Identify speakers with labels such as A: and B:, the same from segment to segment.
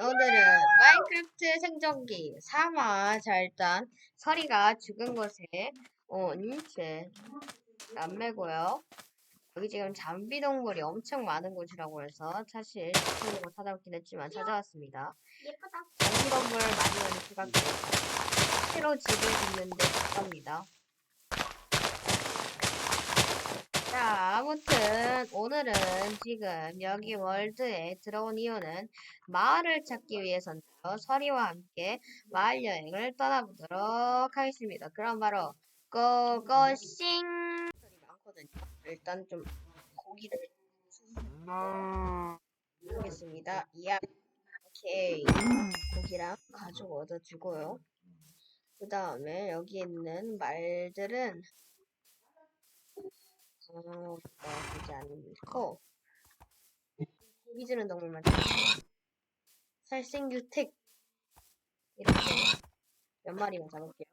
A: 오늘은 마인크래프트 생존기 3화 자 일단 서리가 죽은 곳에 온제 남매고요. 여기 지금 잠비 동굴이 엄청 많은 곳이라고 해서 사실 지금으로 찾아오긴 했지만 찾아왔습니다.
B: 예쁘다.
A: 잠비 동굴 많이 오는 지각이 새로 집을 짓는데 가깝니다 자, 아무튼 오늘은 지금 여기 월드에 들어온 이유는 마을을 찾기 위해서인데요. 서리와 함께 마을 여행을 떠나보도록 하겠습니다. 그럼 바로 고고싱! 소리 많거든요. 일단 좀 고기를 보겠습니다. 이야, 오케이. 고기랑 가죽 얻어주고요. 그 다음에 여기 있는 말들은 어, 되지 않고 고기 주는 동물만 살생규택 이렇게 몇 마리만 잡을게요.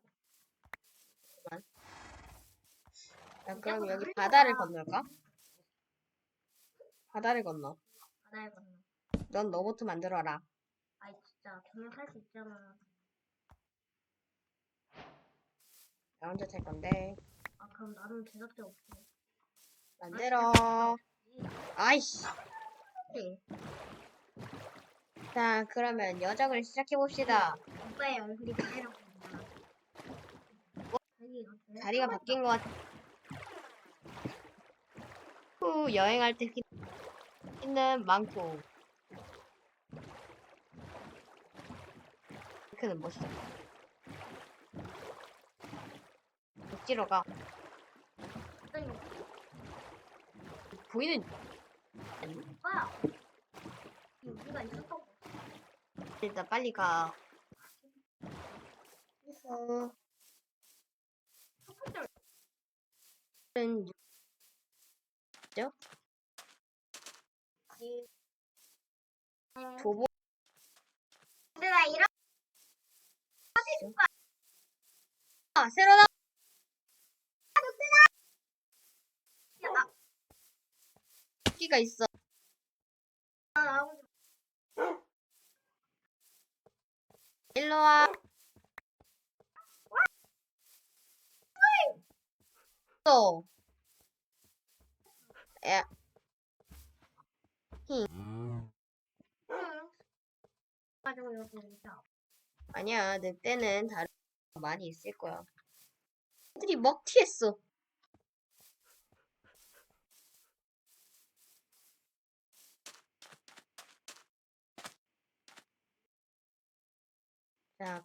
A: 자, 그럼 여기 바다를 건널까? 바다를 건너.
B: 바다에 건너.
A: 넌 로봇 만들어라.
B: 아이 진짜 경력할 수 있잖아.
A: 나 혼자 탈 건데.
B: 아 그럼 나는 제작자 없어.
A: 만들어. 아이씨.
B: 네.
A: 자, 그러면 여정을 시작해봅시다.
B: 오빠의 얼굴이? 자기 어때?
A: 자리가 바뀐 것 같아. 후, 여행할 때 있는 많고. 그는 멋있어. 육지로 가.
B: 갑자기
A: 보이는,
B: 오빠 여기가 있었던 거.
A: 일단 빨리 가. 그래서,
B: 첫 번째
A: 은 죠? 도보,
B: 근데 나 이런
A: 아, 새로 나,
B: 야,
A: 끼가 있어. 일로 와. 또. 야,
B: 있어.
A: 아니야. 늑대는 다른 거 많이 있을 거야. 애들이 먹튀했어. 자.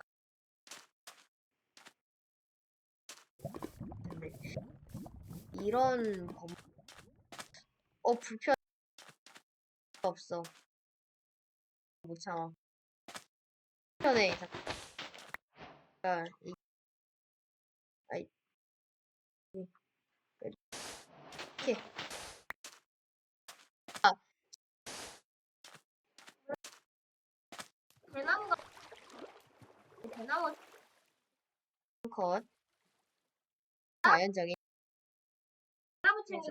A: 근데 이런 범... 어, 불편... 없어. 못 참아. 편해. 잠깐. 이... 아이. 이- 이렇게.
B: 대나무가 대 나무
A: 컷. 자연적인
B: 대나무 챙기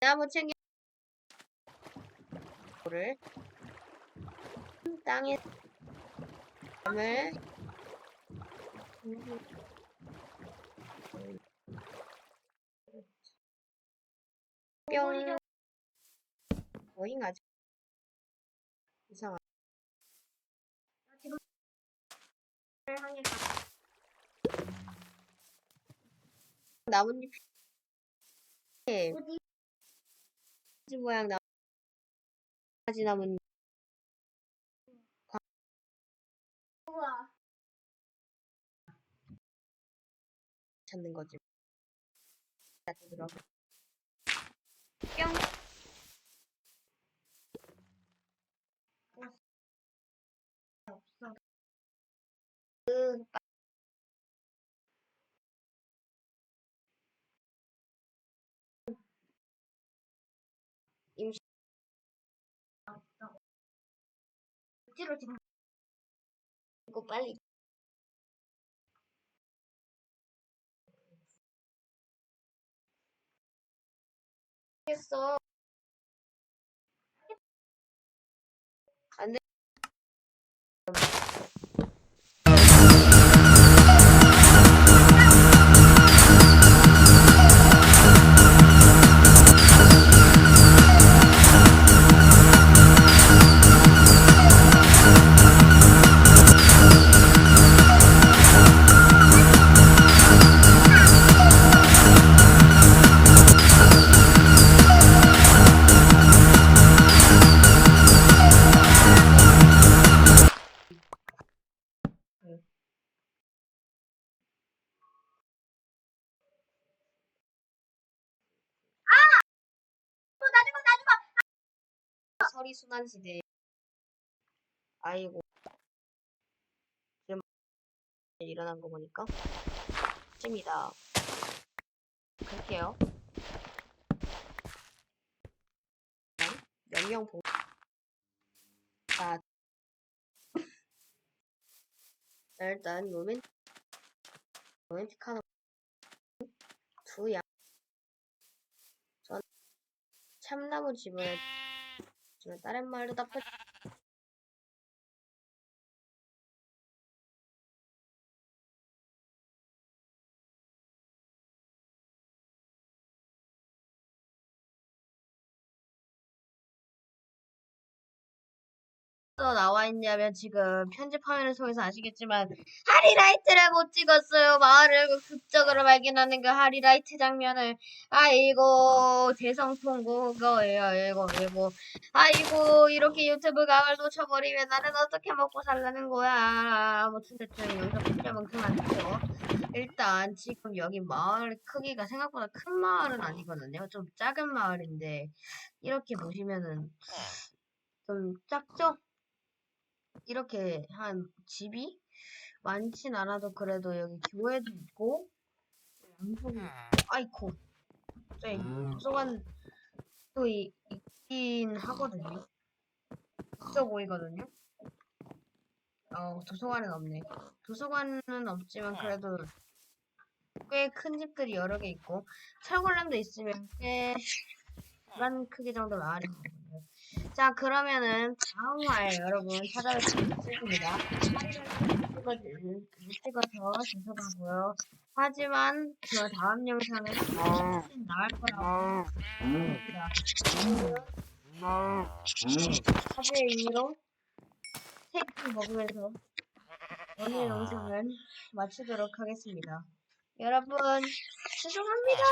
A: 나무 챙겨. 를 땅에 담을 뿅 거인 아직 이상하 나뭇잎
B: 어디
A: 지 모양 나 가지 나뭇잎. 찾는 거지 뿅 임시.
B: 억지로
A: 이거 빨리 했어 상위 순환 시대. 아이고. 지금 일어난 거 보니까 찜이다. 갈게요. 몇명 보. 자, 자, 일단 로맨 로맨틱한 두 양. 전 참나무 집을 다른 말로 다 펼. 나와 있냐면 지금 편집 화면을 통해서 아시겠지만 하리라이트를 못 찍었어요. 마을을 극적으로 발견하는 그 하리라이트 장면을 아이고 대성통고 그거예요. 이거 이거 아이고 이렇게 유튜브 강을 놓쳐버리면 나는 어떻게 먹고 살라는 거야. 아무튼 대충 여기서 필요하면 그만두죠. 일단 지금 여기 마을 크기가 생각보다 큰 마을은 아니거든요. 좀 작은 마을인데 이렇게 보시면은 좀 작죠? 이렇게 한 집이 많진 않아도 그래도 여기 교회도 있고 양쪽이 아이코 저희 도서관도 이- 있긴 하거든요. 있어 보이거든요. 어 도서관은 없네. 도서관은 없지만 그래도 꽤 큰 집들이 여러 개 있고 철골렘도 있으면 꽤 그런 크기 정도 마을이 거든요. 자 그러면은 다음 화 여러분 찾아뵙겠습니다. 찍어서 죄송하고요. 하지만 그 다음 영상은 나을 거라고 생각합니다. 사죄의 의미로 스테이크 먹으면서 오늘 영상은 마치도록 하겠습니다. 여러분 죄송합니다.